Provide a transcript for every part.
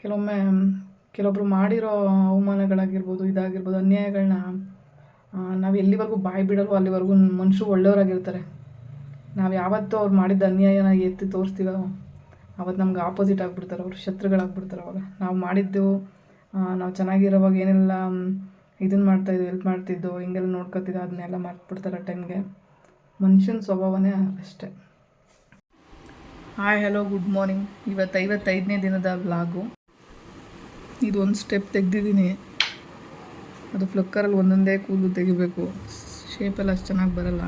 ಕೆಲವೊಮ್ಮೆ ಕೆಲವೊಬ್ಬರು ಮಾಡಿರೋ ಅವಮಾನಗಳಾಗಿರ್ಬೋದು, ಇದಾಗಿರ್ಬೋದು ಅನ್ಯಾಯಗಳನ್ನ ನಾವು ಎಲ್ಲಿವರೆಗೂ ಬಾಯಿ ಬಿಡಲ್ವೋ ಅಲ್ಲಿವರೆಗೂ ಮನುಷ್ಯರು ಒಳ್ಳೆಯವರಾಗಿರ್ತಾರೆ. ನಾವು ಯಾವತ್ತೂ ಅವ್ರು ಮಾಡಿದ್ದ ಅನ್ಯಾಯನ ಎತ್ತಿ ತೋರಿಸ್ತೀವೋ ಅವತ್ತು ನಮ್ಗೆ ಆಪೋಸಿಟ್ ಆಗಿಬಿಡ್ತಾರೆ, ಅವರು ಶತ್ರುಗಳಾಗ್ಬಿಡ್ತಾರೆ ಅವಾಗ. ನಾವು ಮಾಡಿದ್ದು ನಾವು ಚೆನ್ನಾಗಿರೋವಾಗ ಏನೆಲ್ಲ ಇದನ್ನು ಮಾಡ್ತಾಯಿದ್ದು ಹೆಲ್ಪ್ ಮಾಡ್ತಿದ್ದು, ಹಿಂಗೆಲ್ಲ ನೋಡ್ಕೊತಿದ್ದು ಅದನ್ನೆಲ್ಲ ಮರ್ತ್ಬಿಡ್ತಾರೆ ಟೈಮ್ಗೆ. ಮನುಷ್ಯನ ಸ್ವಭಾವನೇ ಅಷ್ಟೇ. ಹಾಯ್ ಹಲೋ ಗುಡ್ ಮಾರ್ನಿಂಗ್ ಇವತ್ತು ಐವತ್ತೈದನೇ ದಿನದ ವ್ಲಾಗು ಇದು ಒಂದು ಸ್ಟೆಪ್ ತೆಗ್ದಿದ್ದೀನಿ. ಅದು ಫ್ಲಕ್ಕರಲ್ಲಿ ಒಂದೊಂದೇ ಕೂದಲು ತೆಗಿಬೇಕು. ಶೇಪೆಲ್ಲ ಅಷ್ಟು ಚೆನ್ನಾಗಿ ಬರಲ್ಲ.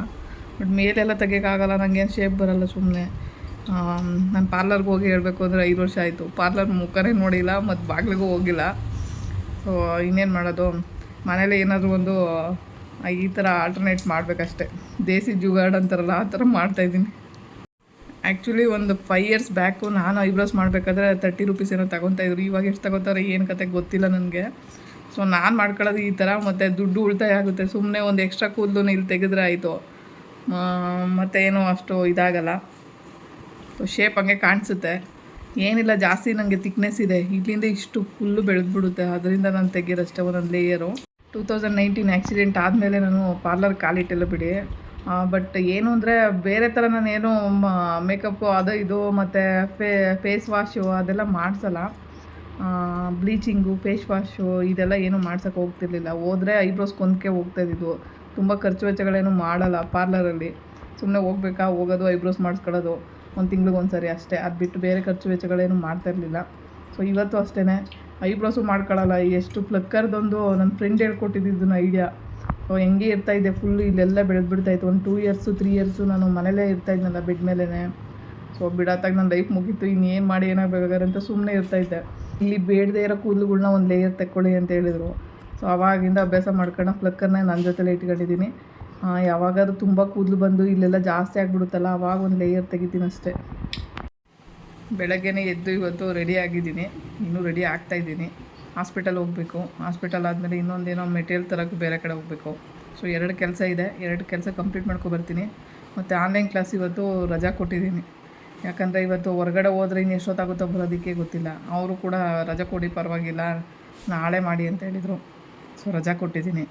ಬಟ್ ಮೇಲೆಲ್ಲ ತೆಗಿಯೋಕ್ಕಾಗಲ್ಲ ನನಗೇನು ಶೇಪ್ ಬರಲ್ಲ ಸುಮ್ಮನೆ ನಾನು ಪಾರ್ಲರ್ಗೆ ಹೋಗಿ ಹೇಳಬೇಕು ಅಂದರೆ ಐದು ವರ್ಷ ಆಯಿತು. ಪಾರ್ಲರ್ ಮುಖನೇ ನೋಡಿಲ್ಲ, ಮತ್ತು ಬಾಗಿಲಿಗೂ ಹೋಗಿಲ್ಲ. ಸೊ ಇನ್ನೇನು ಮಾಡೋದು? ಮನೇಲಿ ಏನಾದರೂ ಒಂದು ಈ ಥರ ಆಲ್ಟರ್ನೇಟ್ ಮಾಡಬೇಕಷ್ಟೆ. ದೇಸಿ ಜುಗಾಡ್ ಅಂತಾರಲ್ಲ, ಆ ಥರ ಮಾಡ್ತಾಯಿದ್ದೀನಿ ಆ್ಯಕ್ಚುಲಿ ಒಂದು ಫೈವ್ ಇಯರ್ಸ್ ಬ್ಯಾಕು ನಾನು ಐಬ್ರೋಸ್ ಮಾಡಬೇಕಾದ್ರೆ ತರ್ಟಿ ರುಪೀಸ್ ಏನೋ ತಗೊತಾಯಿದ್ರು ಇವಾಗ ಎಷ್ಟು ತಗೋತಾರೆ ಏನು ಕತೆ ಗೊತ್ತಿಲ್ಲ ನನಗೆ. ಸೊ ನಾನು ಮಾಡ್ಕೊಳ್ಳೋದು ಈ ಥರ ಮತ್ತು ದುಡ್ಡು ಉಳಿತಾಯ ಆಗುತ್ತೆ. ಸುಮ್ಮನೆ ಒಂದು ಎಕ್ಸ್ಟ್ರಾ ಕೂದಲು ಇಲ್ಲಿ ತೆಗೆದ್ರೆ ಆಯಿತು. ಮತ್ತು ಏನೋ ಅಷ್ಟು ಇದಾಗಲ್ಲ. ಸೊ ಶೇಪ್ ಹಂಗೆ ಕಾಣಿಸುತ್ತೆ. ಏನಿಲ್ಲ, ಜಾಸ್ತಿ ನನಗೆ ತಿಕ್ನೆಸ್ ಇದೆ. ಇಲ್ಲಿಂದ ಇಷ್ಟು ಫುಲ್ಲು ಬೆಳೆದ್ಬಿಡುತ್ತೆ. ಅದರಿಂದ ನಾನು ತೆಗಿಯೋದಷ್ಟೇ ಒಂದೊಂದು layer two thousand nineteen accident ಆದಮೇಲೆ ನಾನು ಪಾರ್ಲರ್ ಕಾಲಿಟ್ಟೆಲ್ಲ ಬಿಡಿ. ಬಟ್ ಏನು ಅಂದರೆ ಬೇರೆ ಥರ ನಾನೇನು ಮೇಕಪ್ಪು ಅದು ಇದು, ಮತ್ತು ಫೇ ಫೇಸ್ ವಾಶು ಅದೆಲ್ಲ ಮಾಡಿಸಲ್ಲ. ಬ್ಲೀಚಿಂಗು ಫೇಸ್ ವಾಶು ಇದೆಲ್ಲ ಏನು ಮಾಡ್ಸೋಕೆ ಹೋಗ್ತಿರ್ಲಿಲ್ಲ. ಹೋದರೆ ಐಬ್ರೋಸ್ ಕೊಂದಕ್ಕೆ ಹೋಗ್ತಾಯಿದ್ದು ತುಂಬ ಖರ್ಚು ವೆಚ್ಚಗಳೇನು ಮಾಡಲ್ಲ ಪಾರ್ಲರಲ್ಲಿ ಸುಮ್ಮನೆ ಹೋಗ್ಬೇಕಾ? ಹೋಗೋದು, ಐಬ್ರೋಸ್ ಮಾಡಿಸ್ಕೊಳ್ಳೋದು. ಒಂದು ತಿಂಗ್ಳಿಗೆ ಒಂದು ಅಷ್ಟೇ. ಅದು ಬಿಟ್ಟು ಬೇರೆ ಖರ್ಚು ವೆಚ್ಚಗಳೇನು ಮಾಡ್ತಾಯಿರಲಿಲ್ಲ ಸೊ ಇವತ್ತು ಅಷ್ಟೇ ಐಬ್ರೋಸು ಮಾಡ್ಕೊಳ್ಳಲ್ಲ ಎಷ್ಟು ಫ್ಲಕ್ಕರ್ದೊಂದು ನನ್ನ ಫ್ರೆಂಡ್ ಹೇಳ್ಕೊಟ್ಟಿದ್ದು ಐಡಿಯಾ ಹೆಂಗೆ ಇರ್ತಾಯಿದ್ದೆ ಫುಲ್ಲು ಇಲ್ಲೆಲ್ಲ ಬೆಳೆದು ಇತ್ತು ಒಂದು ಟೂ ಇಯರ್ಸು ತ್ರೀ ಇಯರ್ಸು ನಾನು ಮನೇಲೇ ಇರ್ತಾಯಿದ್ನಲ್ಲ ಬೆಡ್ ಮೇಲೇ ಸೊ ಬಿಡತ್ತಾಗ ನನ್ನ ಲೈಫ್ ಮುಗೀತು, ಇನ್ನೇನು ಮಾಡಿ ಏನಾಗಬೇಕಾದ್ರೆ ಅಂತ ಸುಮ್ಮನೆ ಇರ್ತಾಯಿದ್ದೆ. ಇಲ್ಲಿ ಬೇಡದೇ ಇರೋ ಕೂದಲುಗಳ್ನ ಒಂದು ಲೇಯರ್ ತಗೊಳ್ಳಿ ಅಂತ ಹೇಳಿದರು. ಸೊ ಅವಾಗಿಂದ ಅಭ್ಯಾಸ ಮಾಡ್ಕೊಂಡು ಫ್ಲಕ್ಕರ್ನ ನನ್ನ ಜೊತೆಲೇ ಇಟ್ಕೊಂಡಿದ್ದೀನಿ. ಯಾವಾಗಾದ್ರೂ ತುಂಬ ಕೂದಲು ಬಂದು ಇಲ್ಲೆಲ್ಲ ಜಾಸ್ತಿ ಆಗಿಬಿಡುತ್ತಲ್ಲ, ಅವಾಗ ಒಂದು ಲೇಯರ್ ತೆಗಿತೀನಿ ಅಷ್ಟೇ. ಬೆಳಗ್ಗೆನೇ ಎದ್ದು ಇವತ್ತು ರೆಡಿ ಆಗಿದ್ದೀನಿ. ಇನ್ನೂ ರೆಡಿ ಆಗ್ತಾಯಿದ್ದೀನಿ ಹಾಸ್ಪಿಟಲ್ ಹೋಗಬೇಕು. ಹಾಸ್ಪಿಟಲ್ ಆದಮೇಲೆ ಇನ್ನೊಂದೇನೋ ಮೆಟೀರಿಯಲ್ ತರೋಕ್ಕೆ ಬೇರೆ ಕಡೆ ಹೋಗಬೇಕು. ಸೊ ಎರಡು ಕೆಲಸ ಇದೆ. ಎರಡು ಕೆಲಸ ಕಂಪ್ಲೀಟ್ ಮಾಡ್ಕೊಬರ್ತೀನಿ ಮತ್ತು ಆನ್ಲೈನ್ ಕ್ಲಾಸ್ ಇವತ್ತು ರಜಾ ಕೊಟ್ಟಿದ್ದೀನಿ. ಯಾಕಂದರೆ ಇವತ್ತು ಹೊರಗಡೆ ಹೋದ್ರೆ ಇನ್ನು ಎಷ್ಟೊತ್ತಾಗುತ್ತೋ ಬರೋದಕ್ಕೆ ಗೊತ್ತಿಲ್ಲ. ಅವರು ಕೂಡ ರಜಾ ಕೊಡಿ ಪರವಾಗಿಲ್ಲ. ನಾಳೆ ಮಾಡಿ ಅಂತ ಹೇಳಿದರು. ಸೊ ರಜಾ ಕೊಟ್ಟಿದ್ದೀನಿ.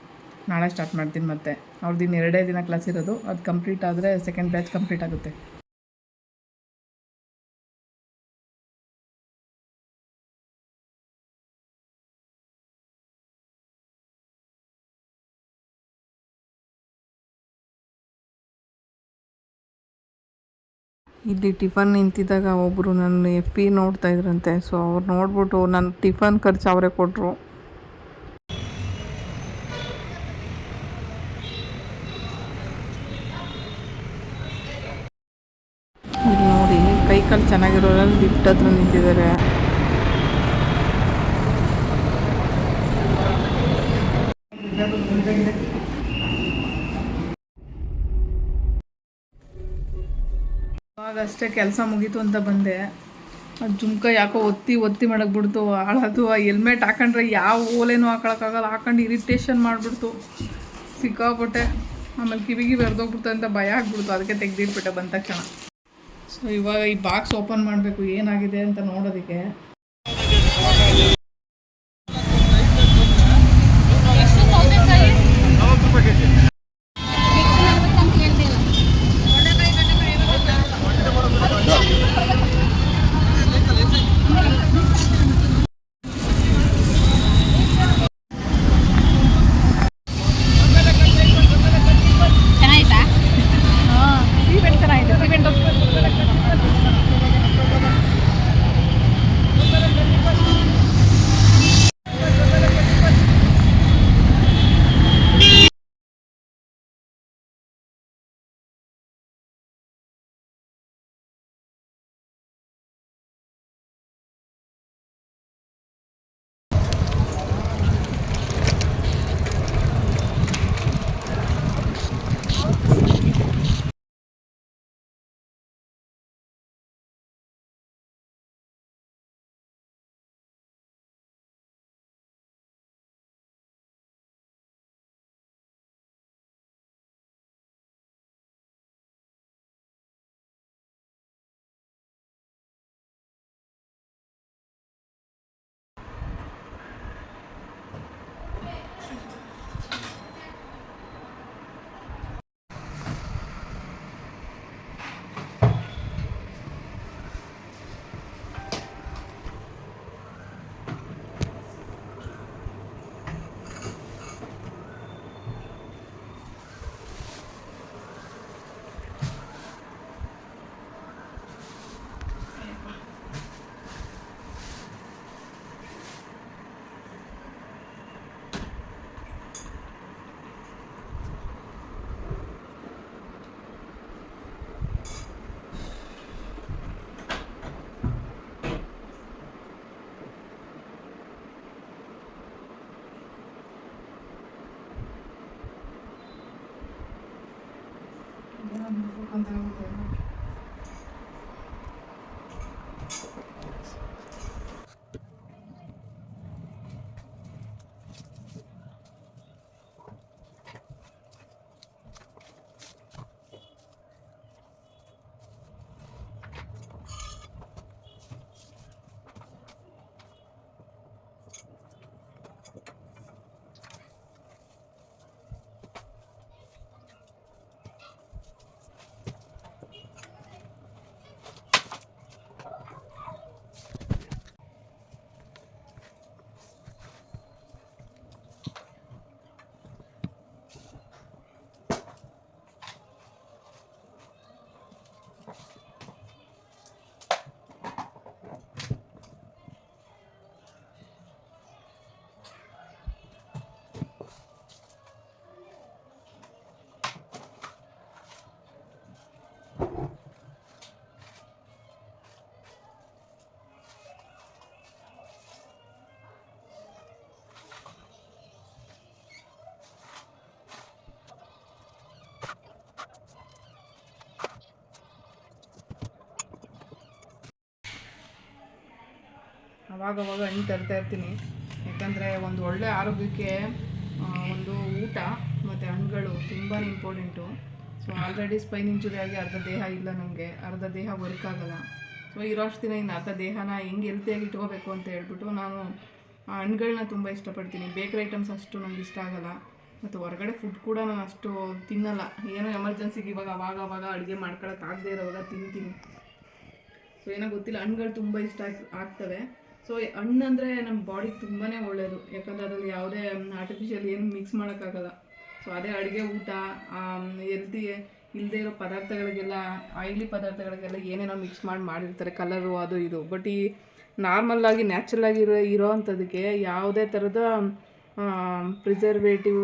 ನಾಳೆ ಸ್ಟಾರ್ಟ್ ಮಾಡ್ತೀನಿ ಮತ್ತೆ. ಅವ್ರದ್ದು ಇನ್ನು ಎರಡೇ ದಿನ ಕ್ಲಾಸ್ ಇರೋದು. ಅದು ಕಂಪ್ಲೀಟ್ ಆದರೆ ಸೆಕೆಂಡ್ ಬ್ಯಾಚ್ ಕಂಪ್ಲೀಟ್ ಆಗುತ್ತೆ. ಇಲ್ಲಿ ಟಿಫನ್ ನಿಂತಿದ್ದಾಗ ಒಬ್ಬರು ನನ್ನ ಎಫ್ ಪಿ ನೋಡ್ತಾ ಇದ್ರಂತೆ. ಸೊ ಅವ್ರು ನೋಡ್ಬಿಟ್ಟು ನನ್ನ ಟಿಫನ್ ಖರ್ಚು ಅವರೇ ಕೊಟ್ಟರು ಇಲ್ಲಿ ನೋಡಿ, ಕೈ ಕಾಲು ಚೆನ್ನಾಗಿರೋರಲ್ಲಿ ಲಿಫ್ಟ್ ಹತ್ರ ನಿಂತಿದ್ದಾರೆ. ಅಷ್ಟೇ ಕೆಲಸ ಮುಗೀತು ಅಂತ ಬಂದೆ. ಅದು ಜುಮ್ಕ ಯಾಕೋ ಒತ್ತಿ ಒತ್ತಿ ಮಾಡಕ್ಬಿಡ್ತು ಬಿಡ್ತು ಆಳದು ಆ ಹೆಲ್ಮೆಟ್ ಹಾಕೊಂಡ್ರೆ ಯಾವ ಓಲೇನೂ ಹಾಕೊಳಕ್ಕಾಗಲ್ಲ. ಹಾಕೊಂಡು ಇರಿಟೇಷನ್ ಮಾಡಿಬಿಡ್ತು. ಸಿಕ್ಕಾಪಟ್ಟೆ. ಆಮೇಲೆ ಕಿವಿಗಿ ಬೆರೆದೋಗ್ಬಿಡ್ತು ಅಂತ ಭಯ ಆಗ್ಬಿಡ್ತು. ಅದಕ್ಕೆ ತೆಗೆದಿಟ್ಬಿಟ್ಟೆ ಬಂದ ತಕ್ಷಣ. ಸೊ ಇವಾಗ ಈ ಬಾಕ್ಸ್ ಓಪನ್ ಮಾಡಬೇಕು. ಏನಾಗಿದೆ ಅಂತ ನೋಡೋದಕ್ಕೆ. ಅವಾಗವಾಗ ಹಣ್ಣು ತರ್ತಾ ಇರ್ತೀನಿ. ಯಾಕಂದರೆ ಒಂದು ಒಳ್ಳೆ ಆರೋಗ್ಯಕ್ಕೆ ಒಂದು ಊಟ ಮತ್ತು ಹಣ್ಣುಗಳು ತುಂಬಾ important so already spine injury ಆಗಿ ಅರ್ಧ ದೇಹ ಇಲ್ಲ ನನಗೆ ಅರ್ಧ ದೇಹ ವರ್ಕ್ ಆಗಲ್ಲ. ಸೊ ಇರೋಷ್ಟು ದಿನ ಇನ್ನು ಅರ್ಧ ದೇಹನ ಹೆಂಗೆ ಹೆಲ್ತಿಯಾಗಿ ಇಟ್ಕೋಬೇಕು ಅಂತ ಹೇಳ್ಬಿಟ್ಟು ನಾನು, ಆ ಹಣ್ಣುಗಳನ್ನ ತುಂಬ ಇಷ್ಟಪಡ್ತೀನಿ. ಬೇಕರಿ ಐಟಮ್ಸ್ ಅಷ್ಟು ನನಗೆ ಇಷ್ಟ ಆಗಲ್ಲ. ಮತ್ತು ಹೊರಗಡೆ ಫುಡ್ ಕೂಡ ನಾನು ಅಷ್ಟು ತಿನ್ನಲ್ಲ. ಏನೋ ಎಮರ್ಜೆನ್ಸಿಗೆ ಇವಾಗ ಅವಾಗ ಅವಾಗ ಅಡುಗೆ ಮಾಡ್ಕೊಳಕ್ಕೆ ಆಗದೆ ಇರೋವಾಗ ತಿಂತೀನಿ. ಸೊ ಏನೋ ಗೊತ್ತಿಲ್ಲ, ಹಣ್ಣುಗಳು ತುಂಬ ಇಷ್ಟ ಆಗ್ತವೆ. ಸೊ ಹಣ್ಣು ಅಂದರೆ ನಮ್ಮ ಬಾಡಿಗೆ ತುಂಬಾ ಒಳ್ಳೆಯದು ಯಾಕಂದರೆ ಅದರಲ್ಲಿ ಯಾವುದೇ ಆರ್ಟಿಫಿಷಿಯಲ್ ಏನು ಮಿಕ್ಸ್ ಮಾಡೋಕ್ಕಾಗಲ್ಲ. ಸೊ ಅದೇ ಅಡುಗೆ, ಊಟ ಹೆಲ್ತಿ ಇಲ್ಲದೆ ಇರೋ ಪದಾರ್ಥಗಳಿಗೆಲ್ಲ ಆಯಿಲಿ ಪದಾರ್ಥಗಳಿಗೆಲ್ಲ ಏನೇನೋ ಮಿಕ್ಸ್ ಮಾಡಿ ಮಾಡಿರ್ತಾರೆ ಕಲರು ಅದು ಇದು. ಬಟ್ ಈ ನಾರ್ಮಲ್ಲಾಗಿ ನ್ಯಾಚುರಲಾಗಿ ಇರೋ ಇರೋ ಅಂಥದಕ್ಕೆ ಯಾವುದೇ ಥರದ ಪ್ರಿಸರ್ವೇಟಿವ್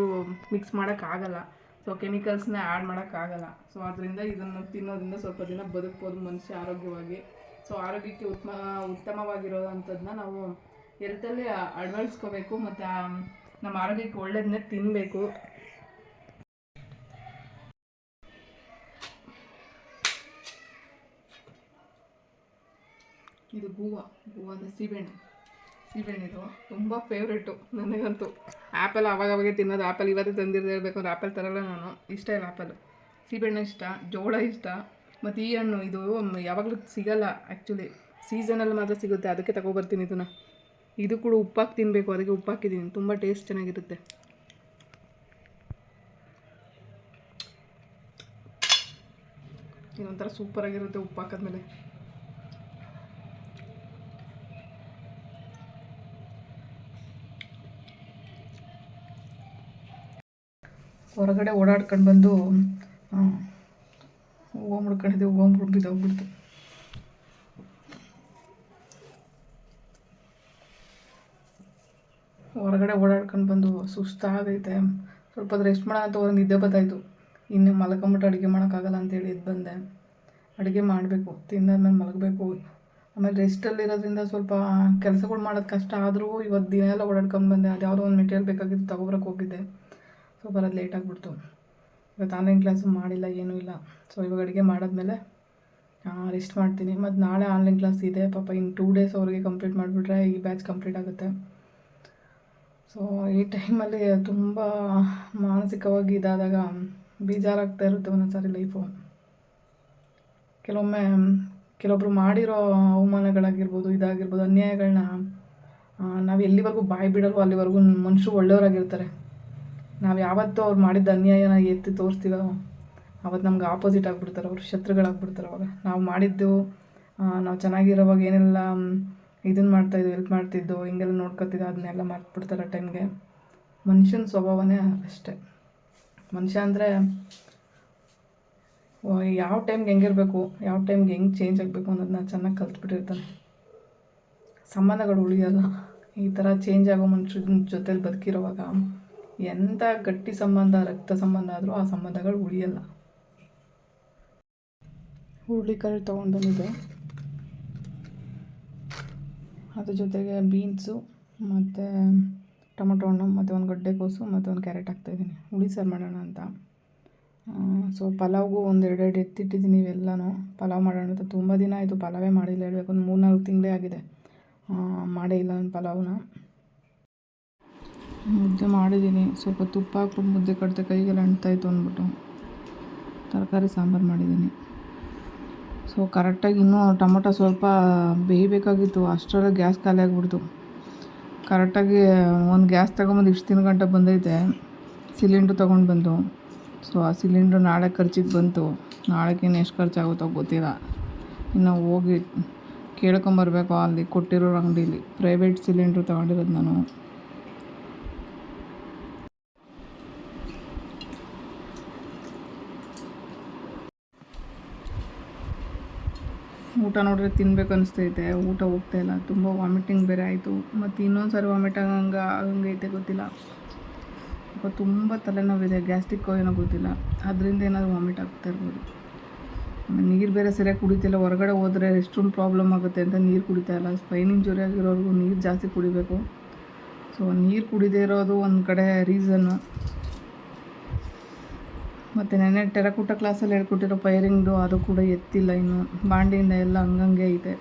ಮಿಕ್ಸ್ ಮಾಡೋಕ್ಕಾಗಲ್ಲ. ಸೊ ಕೆಮಿಕಲ್ಸ್ನ ಆ್ಯಡ್ ಮಾಡೋಕ್ಕಾಗಲ್ಲ. ಸೊ ಅದರಿಂದ ಇದನ್ನು ತಿನ್ನೋದ್ರಿಂದ ಸ್ವಲ್ಪ ದಿನ ಬದುಕ್ಬೋದು ಮನುಷ್ಯ ಆರೋಗ್ಯವಾಗಿ. ಸೊ ಆರೋಗ್ಯಕ್ಕೆ ಉತ್ತಮ ಉತ್ತಮವಾಗಿರೋವಂಥದ್ದನ್ನ ನಾವು ಎಲ್ತಲ್ಲೇ ಅಳವಡಿಸ್ಕೋಬೇಕು ಮತ್ತು ನಮ್ಮ ಆರೋಗ್ಯಕ್ಕೆ ಒಳ್ಳೆಯದನ್ನೇ ತಿನ್ನಬೇಕು ಇದು ಗೂವ, ಗೂವಾದ ಸೀಬೆಹಣ್ಣು. ಸೀಬೆಹಣ್ಣಿದು ತುಂಬ ಫೇವ್ರೇಟು ನನಗಂತೂ. ಆ್ಯಪಲ್ ಅವಾಗೆ ತಿನ್ನೋದು ಆ್ಯಪಲ್ ಇವತ್ತೇ ತಂದಿರದೇ ಇರಬೇಕು ಅಂದ್ರೆ ಆ್ಯಪಲ್ ತರಲ್ಲ ನಾನು. ಇಷ್ಟ ಇಲ್ಲ ಆ್ಯಪಲ್ ಸೀಬೆಹಣ್ಣು ಇಷ್ಟ, ಜೋಳ ಇಷ್ಟ. ಮತ್ತು ಈ ಹಣ್ಣು ಇದು ಯಾವಾಗಲೂ ಸಿಗಲ್ಲ ಆ್ಯಕ್ಚುಲಿ ಸೀಸನಲ್ಲಿ ಮಾತ್ರ ಸಿಗುತ್ತೆ, ಅದಕ್ಕೆ ತಗೊಬರ್ತೀನಿ ಇದನ್ನು. ಇದು ಕೂಡ ಉಪ್ಪಾಕಿ ತಿನ್ನಬೇಕು ಅದಕ್ಕೆ ಉಪ್ಪಾಕಿದ್ದೀನಿ ತುಂಬ ಟೇಸ್ಟ್ ಚೆನ್ನಾಗಿರುತ್ತೆ. ಇದೊಂಥರ ಸೂಪರಾಗಿರುತ್ತೆ ಉಪ್ಪು ಹಾಕಿದ್ಮೇಲೆ. ಹೊರಗಡೆ ಓಡಾಡ್ಕೊಂಡು ಬಂದು ಹೂವು ಮುಡ್ಕೊಂಡಿದ್ದೆ ಹೂವು ಮುಡ್ಬಿದ್ದು ಹೋಗ್ಬಿಡ್ತು ಹೊರಗಡೆ ಓಡಾಡ್ಕೊಂಡು ಬಂದು ಸುಸ್ತಾಗೈತೆ. ಸ್ವಲ್ಪ ರೆಸ್ಟ್ ಮಾಡೋಣ ಅಂತ ಹೊರಗೆ ನಿದ್ದೆ ಬತ್ತಾಯಿತು ಇನ್ನು ಮಲ್ಕೊಂಬಿಟ್ಟು ಅಡುಗೆ ಮಾಡೋಕ್ಕಾಗಲ್ಲ ಅಂತೇಳಿ ಎದ್ದು ಬಂದೆ. ಅಡುಗೆ ಮಾಡಬೇಕು ತಿಂದಾದ್ಮೇಲೆ ಮಲಗಬೇಕು. ಆಮೇಲೆ ರೆಸ್ಟಲ್ಲಿರೋದ್ರಿಂದ ಸ್ವಲ್ಪ ಕೆಲಸಗಳು ಮಾಡೋದು ಕಷ್ಟ ಆದರೂ ಇವತ್ತು ದಿನ ಎಲ್ಲ ಓಡಾಡ್ಕೊಂಡು ಬಂದೆ. ಅದು ಯಾವುದೋ ಒಂದು ಮೆಟೀರಿಯಲ್ ಬೇಕಾಗಿತ್ತು ತಗೊಬರಕ್ಕೆ ಹೋಗಿದ್ದೆ. ಸ್ವಲ್ಪ ಅದು ಲೇಟ್ ಆಗಿಬಿಡ್ತು. ಇವತ್ತು ಆನ್ಲೈನ್ ಕ್ಲಾಸು ಮಾಡಿಲ್ಲ, ಏನೂ ಇಲ್ಲ. ಸೊ ಇವಾಗ ಅಡುಗೆ ಮಾಡಿದ್ಮೇಲೆ ರೆಸ್ಟ್ ಮಾಡ್ತೀನಿ. ಮತ್ತು ನಾಳೆ ಆನ್ಲೈನ್ ಕ್ಲಾಸ್ ಇದೆ. ಪಾಪ ಇನ್ನು ಟೂ ಡೇಸ್ ಅವ್ರಿಗೆ ಕಂಪ್ಲೀಟ್ ಮಾಡಿಬಿಟ್ರೆ ಈ ಬ್ಯಾಚ್ ಕಂಪ್ಲೀಟ್ ಆಗುತ್ತೆ. ಸೊ ಈ ಟೈಮಲ್ಲಿ ತುಂಬ ಮಾನಸಿಕವಾಗಿ ಇದಾದಾಗ ಬೇಜಾರಾಗ್ತಾ ಇರುತ್ತೆ ಒಂದೊಂದು ಸಾರಿ ಲೈಫು ಕೆಲವೊಮ್ಮೆ ಕೆಲವೊಬ್ಬರು ಮಾಡಿರೋ ಅವಮಾನಗಳಾಗಿರ್ಬೋದು, ಇದಾಗಿರ್ಬೋದು ಅನ್ಯಾಯಗಳನ್ನ ನಾವು ಎಲ್ಲಿವರೆಗೂ ಬಾಯಿ ಬಿಡಲ್ವೋ ಅಲ್ಲಿವರೆಗೂ ಮನುಷ್ಯರು ಒಳ್ಳೆಯವರಾಗಿರ್ತಾರೆ. ನಾವು ಯಾವತ್ತೂ ಅವ್ರು ಮಾಡಿದ್ದ ಅನ್ಯಾಯನ ಎತ್ತಿ ತೋರಿಸ್ತೀವೋ ಅವತ್ತು ನಮ್ಗೆ ಆಪೋಸಿಟ್ ಆಗಿಬಿಡ್ತಾರೆ ಅವರು, ಶತ್ರುಗಳಾಗ್ಬಿಡ್ತಾರೆ ಅವಾಗ. ನಾವು ಮಾಡಿದ್ದು ನಾವು ಚೆನ್ನಾಗಿರೋವಾಗ ಏನೆಲ್ಲ ಇದನ್ನು ಮಾಡ್ತಾಯಿದ್ದು ಹೆಲ್ಪ್ ಮಾಡ್ತಿದ್ದು, ಹಿಂಗೆಲ್ಲ ನೋಡ್ಕೊತಿದ್ದು ಅದನ್ನೆಲ್ಲ ಮರ್ತ್ಬಿಡ್ತಾರೆ ಆ ಟೈಮ್ಗೆ. ಮನುಷ್ಯನ ಸ್ವಭಾವನೇ ಅಷ್ಟೇ. ಮನುಷ್ಯ ಅಂದರೆ ಯಾವ ಟೈಮ್ಗೆ ಹೆಂಗಿರಬೇಕು ಯಾವ ಟೈಮ್ಗೆ ಹೆಂಗೆ ಚೇಂಜ್ ಆಗಬೇಕು ಅನ್ನೋದನ್ನ ಚೆನ್ನಾಗಿ ಕಲ್ತ್ಬಿಟ್ಟಿರ್ತಾನೆ. ಸಂಬಂಧಗಳು ಉಳಿಯೋಲ್ಲ. ಈ ಥರ ಚೇಂಜ್ ಆಗೋ ಮನುಷ್ಯನ ಜೊತೇಲಿ ಬದುಕಿರೋವಾಗ ಎಂಥ ಗಟ್ಟಿ ಸಂಬಂಧ, ರಕ್ತ ಸಂಬಂಧ ಆದರೂ ಆ ಸಂಬಂಧಗಳು ಉಳಿಯಲ್ಲ. ಹುರುಳಿಕಾಳು ತೊಗೊಂಡು ಬಂದಿದೆ ಅದ್ರ ಜೊತೆಗೆ ಬೀನ್ಸು, ಮತ್ತು ಟೊಮೊಟೊ ಹಣ್ಣು, ಮತ್ತು ಒಂದು ಗಡ್ಡೆಕೋಸು ಮತ್ತು ಒಂದು ಕ್ಯಾರೆಟ್ ಹಾಕ್ತಾಯಿದ್ದೀನಿ. ಹುಳಿ ಸಾರು ಮಾಡೋಣ ಅಂತ. ಸೊ ಪಲಾವ್ಗೂ ಒಂದು ಎರಡೆರಡು ಎತ್ತಿಟ್ಟಿದ್ದೀನಿ ಇವೆಲ್ಲನೂ. ಪಲಾವ್ ಮಾಡೋಣ ಅಂತ ತುಂಬ ದಿನ ಆಯಿತು, ಪಲಾವೇ ಮಾಡಿಲ್ಲ ಹೇಳಬೇಕು ಒಂದು ಮೂರು ನಾಲ್ಕು ತಿಂಗಳೇ ಆಗಿದೆ. ಮಾಡೇ ಇಲ್ಲ ನನ್ನ ಪಲಾವ್ನ. ಮುದ್ದೆ ಮಾಡಿದ್ದೀನಿ. ಸ್ವಲ್ಪ ತುಪ್ಪ ಹಾಕ್ಬಿಟ್ಟು ಮುದ್ದೆ ಕಡಿತೆ ಕೈಗೆಲ್ಲ ಅಂಟ್ತಾಯಿತ್ತು ಅಂದ್ಬಿಟ್ಟು ತರಕಾರಿ ಸಾಂಬಾರು ಮಾಡಿದ್ದೀನಿ. ಸೊ ಕರೆಕ್ಟಾಗಿ ಇನ್ನೂ ಟೊಮೊಟೊ ಸ್ವಲ್ಪ ಬೇಯಬೇಕಾಗಿತ್ತು. ಅಷ್ಟರಲ್ಲಿ ಗ್ಯಾಸ್ ಖಾಲಿ ಆಗಿಬಿಡ್ತು. ಕರೆಕ್ಟಾಗಿ ಒಂದು ಗ್ಯಾಸ್ ತಗೊಂಬಂದು ಇಷ್ಟು ತಿನ್ ಗಂಟೆ ಬಂದೈತೆ. ಸಿಲಿಂಡ್ರ್ ತೊಗೊಂಡು ಬಂದು. ಸೊ ಆ ಸಿಲಿಂಡ್ರ್ ನಾಳೆ ಖರ್ಚಿಗೆ ಬಂತು. ನಾಳೆಗೇನು ಎಷ್ಟು ಖರ್ಚಾಗುತ್ತೋ ಗೊತ್ತಿಲ್ಲ. ಇನ್ನು ಹೋಗಿ ಕೇಳ್ಕೊಂಬರ್ಬೇಕು ಅಲ್ಲಿ ಕೊಟ್ಟಿರೋ ಅಂಗಡೀಲಿ. ಪ್ರೈವೇಟ್ ಸಿಲಿಂಡ್ರ್ ತೊಗೊಂಡಿರೋದು ನಾನು. ಊಟ ನೋಡಿದ್ರೆ ತಿನ್ಬೇಕು ಅನಿಸ್ತೈತೆ, ಊಟ ಹೋಗ್ತಾ ಇಲ್ಲ, ತುಂಬ ವಾಮಿಟಿಂಗ್ ಬೇರೆ ಆಯಿತು. ಮತ್ತು ಇನ್ನೊಂದು ಸಾರಿ ವಾಮಿಟ್ ಆಗಂಗೆ ಆಗಂಗೈತೆ ಗೊತ್ತಿಲ್ಲ. ತುಂಬ ತಲೆನೋವಿದೆ ಗ್ಯಾಸ್ಟ್ರಿಕ್ ಏನೋ ಗೊತ್ತಿಲ್ಲ. ಅದರಿಂದ ಏನಾದರೂ ವಾಮಿಟ್ ಆಗ್ತಾ ಇರ್ಬೋದು. ನೀರು ಬೇರೆ ಸರಿಯಾಗಿ ಕುಡಿತಿಲ್ಲ ಹೊರಗಡೆ ಹೋದರೆ ರೆಸ್ಟ್ ರೂಮ್ ಪ್ರಾಬ್ಲಮ್ ಆಗುತ್ತೆ ಅಂತ ನೀರು ಕುಡಿತಾ ಇಲ್ಲ. ಸ್ಪೈನ್ ಇಂಜುರಿ ಆಗಿರೋರ್ಗು ನೀರು ಜಾಸ್ತಿ ಕುಡಿಬೇಕು. ಸೊ ನೀರು ಕುಡಿದೇ ಇರೋದು ಒಂದು ಕಡೆ ರೀಸನ್ನು ಮತ್ತು ನೆನ್ನೆ ಟೆರಕೂಟ ಕ್ಲಾಸಲ್ಲಿ ಹೇಳ್ಕೊಟ್ಟಿರೋ ಪೈರಿಂಗ್ದು ಅದು ಕೂಡ ಎತ್ತಿಲ್ಲ ಇನ್ನು. ಬಾಂಡಿಯಿಂದ ಎಲ್ಲ ಹಂಗಂಗೆ ಐತೆ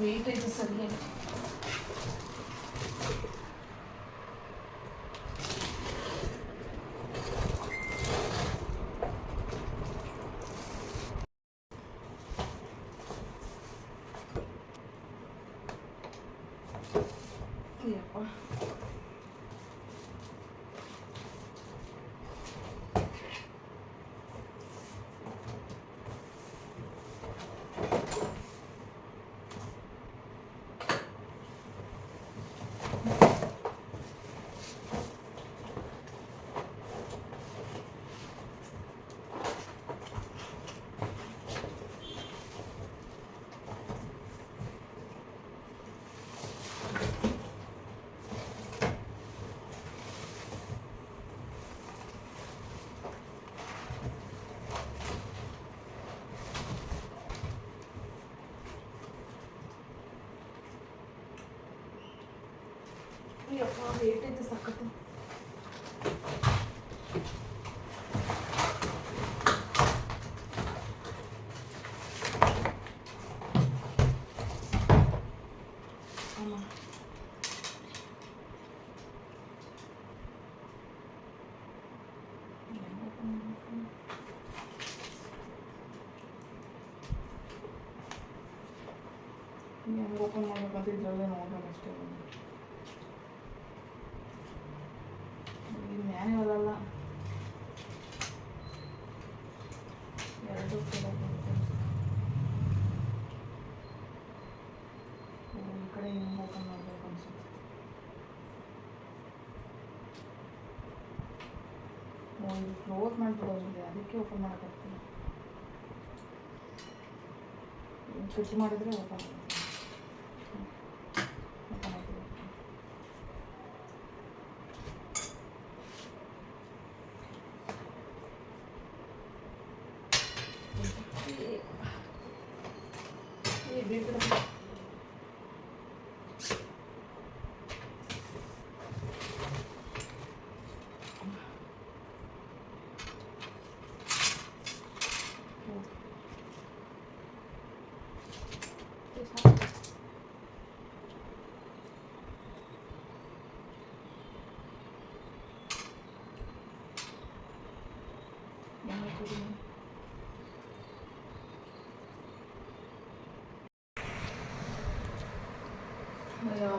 唯一对不起的 அப்பா வெயிட் இது சக்கத்து Yang gue pengen ngebantu jalan ngomong sama ಇದು ಕ್ಲೋಸ್ ಮಾಡಿಬಿಡೋದಿದೆ ಅದಕ್ಕೆ ಓಪನ್ ಮಾಡೋಕ್ಕಾಗ್ತಿಲ್ಲ ಸ್ವಿಚ್ ಮಾಡಿದ್ರೆ ಓಪನ್ ಆಗುತ್ತೆ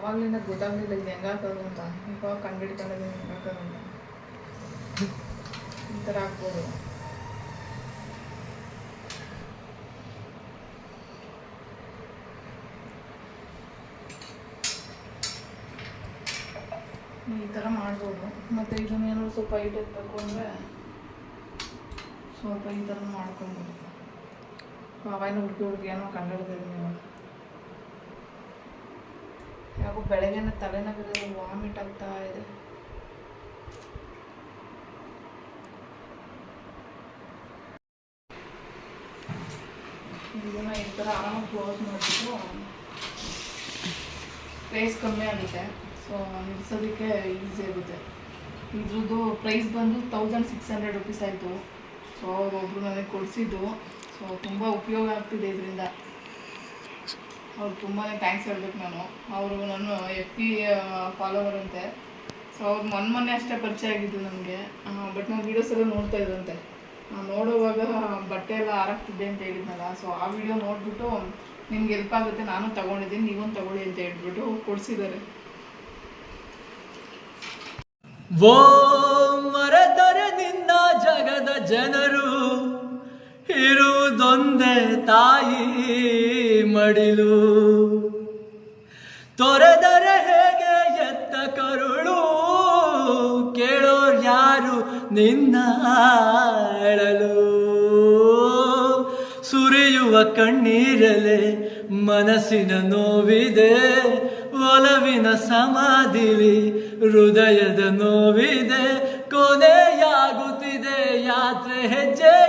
ಯಾವಾಗಲಿಂದ ಗೊತ್ತಾಗಲಿಲ್ಲ, ಇದು ಕರು ಅಂತ. ಇವಾಗ ಕಂಡುಹಿಡ್ಕೊಂಡಿದ್ದೀನಿ ಹೆಂಗೆ ಹಾಕೋದು ಅಂತ. ಈ ಥರ ಆಗ್ಬೋದು. ಈ ಥರ ಮಾಡ್ಬೋದು. ಮತ್ತು ಇದನ್ನೇನೋ ಸ್ವಲ್ಪ ಹೈಟ್ ಎತ್ತಬೇಕು ಅಂದರೆ ಸ್ವಲ್ಪ ಈ ಥರ ಮಾಡ್ಕೊಬೋದು. ಅವಾಗಿನ ಹುಡುಗಿ ಹುಡುಗಿ ಏನೋ ಕಂಡುಹಿಡ್ದಿದ್ದೀನಿ ಇವಾಗ ಯಾಕೋ ಬೆಳಗ್ಗೆನ ತಲೆನೋವಿದೆ ವಾಮಿಟ್ ಆಗ್ತಾ ಇದೆ. ಈ ಥರ ಆರಾಮಾಗಿ ಕ್ಲೋಸ್ ಮಾಡಿಬಿಟ್ಟು ಪ್ರೈಸ್ ಕಮ್ಮಿ ಆಗುತ್ತೆ. ಸೊ ನಿಲ್ಸೋದಕ್ಕೆ ಈಸಿ ಆಗುತ್ತೆ. ಇದ್ರದ್ದು ಪ್ರೈಸ್ ಬಂದು ತೌಸಂಡ್ ಸಿಕ್ಸ್ ಹಂಡ್ರೆಡ್ ರುಪೀಸ್ ಆಯಿತು. ಸೊ ಒಬ್ಬರು ನನಗೆ ಕೊಡಿಸಿದ್ದು. ಸೊ ತುಂಬ ಉಪಯೋಗ ಆಗ್ತಿದೆ ಇದರಿಂದ. ಅವ್ರು ತುಂಬಾ ಥ್ಯಾಂಕ್ಸ್ ಹೇಳ್ಬೇಕು ನಾನು. ಅವರು ನಾನು ಎಫ್ ಪಿ ಫಾಲೋವರ್ ಅಂತೆ. ಸೊ ಅವ್ರು ಮೊನ್ನೆ ಮೊನ್ನೆ ಅಷ್ಟೇ ಪರಿಚಯ ಆಗಿದ್ದು ನನಗೆ ಬಟ್ ನಾನು ವೀಡಿಯೋಸ್ ಎಲ್ಲ ನೋಡ್ತಾ ಇದ್ರಂತೆ. ನೋಡುವಾಗ ಬಟ್ಟೆ ಎಲ್ಲ ಹಾರಾಗ್ತಿದ್ದೆ ಅಂತ ಹೇಳಿದ್ನಲ್ಲ. ಸೊ ಆ ವಿಡಿಯೋ ನೋಡಿಬಿಟ್ಟು ನಿಮ್ಗೆ ಹೆಲ್ಪ್ ಆಗುತ್ತೆ. ನಾನು ತಗೊಂಡಿದ್ದೀನಿ ನೀವೊಂದು ತಗೊಳ್ಳಿ ಅಂತ ಹೇಳ್ಬಿಟ್ಟು ಕೊಡಿಸಿದ್ದಾರೆ. ನಿನ್ನ ಜಗದ ಜನರು ಇರುವುದೊಂದೇ ತಾಯಿ. ಮಡಿಲು. ತೊರೆದರೆ ಹೇಗೆ ಎತ್ತ ಕರುಳು? ಕೇಳೋರ್ ಯಾರು ನಿನ್ನ ಅಳಲು? ಸುರಿಯುವ ಕಣ್ಣೀರಲೆ ಮನಸ್ಸಿನ ನೋವಿದೆ. ಒಲವಿನ ಸಮಾಧಿಲಿ ಹೃದಯದ ನೋವಿದೆ. ಕೊನೆಯಾಗುತ್ತಿದೆ ಯಾತ್ರೆ ಹೆಜ್ಜೆ.